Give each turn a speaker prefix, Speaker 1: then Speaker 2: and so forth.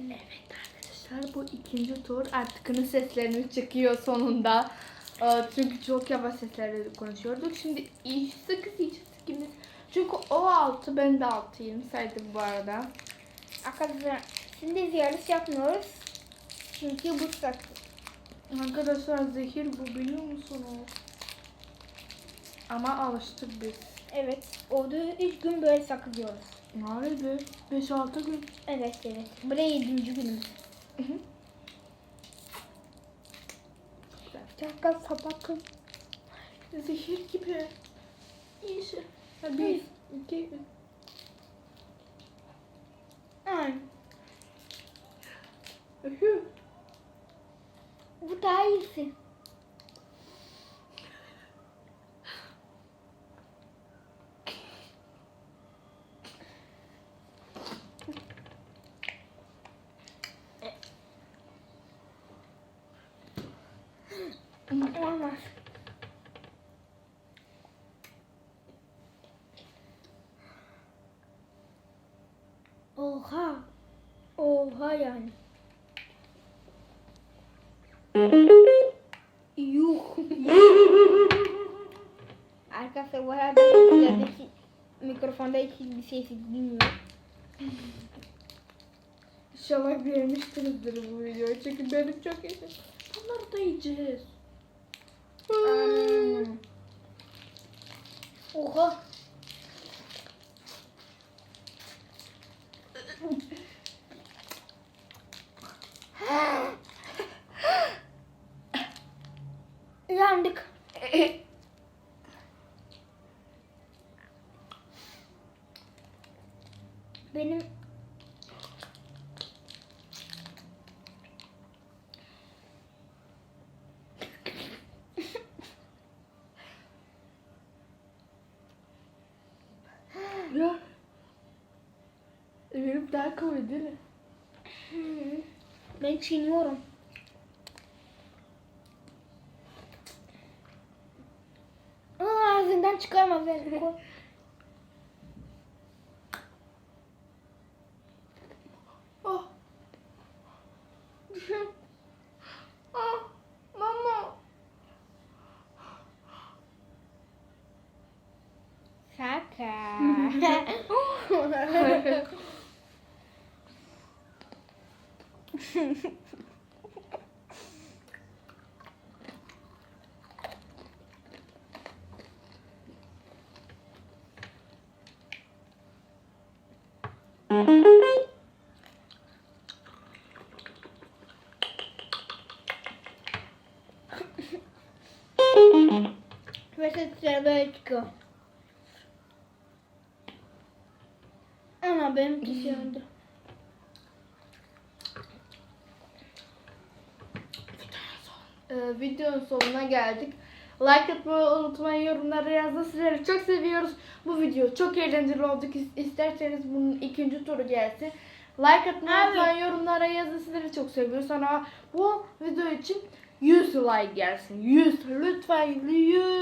Speaker 1: Evet arkadaşlar bu ikinci tur artık seslerimiz çıkıyor sonunda. Ee, Çünkü çok yavaş seslerle konuşuyorduk. Şimdi iyi sıkı ikimiz. Çünkü o altı ben de altıyım saydım bu arada.
Speaker 2: Arkadaşlar şimdi yarış yapmıyoruz. Çünkü bu saklı.
Speaker 1: Arkadaşlar zehir bu biliyor musunuz? Ama alıştık biz.
Speaker 2: Evet. Oldu 3 gün böyle saklıyoruz.
Speaker 1: Vay be 5-6 gün.
Speaker 2: Evet evet. Buraya 7. günümüz. Çakal sapakın.
Speaker 1: Zehir gibi. İyi şey. Ha, Bir, iki, üç.
Speaker 2: Ay, bu daha iyisi. Olmaz. Oha. Oha yani. Yuh. Arkadaşlar bu arada ilerideki mikrofonda hiçbir şey bilmiyor.
Speaker 1: İnşallah beğenmişsinizdir bu videoyu. Çünkü benim çok iyi. Bunları da yiyeceğiz.
Speaker 2: Hmm. Oha. Yandık. Benim
Speaker 1: Benim daha koyu değil mi?
Speaker 2: ben çiğniyorum. Aa, ağzından çıkarma beni.
Speaker 1: Oh. Ah, mama.
Speaker 2: Şaka. Ve sesler böyle çıkıyor. Ama benimki söndü.
Speaker 1: Ee, videonun sonuna geldik. Like atmayı unutmayın, yorumlara yazın. Sizleri çok seviyoruz. Bu video çok eğlenceli oldu. İs- İsterseniz bunun ikinci turu gelsin. Like atmayı unutmayın, yorumlara yazın. Sizleri çok seviyoruz. Sonra bu video için 100 like gelsin. 100 lütfen 100 ve hoşçakalın.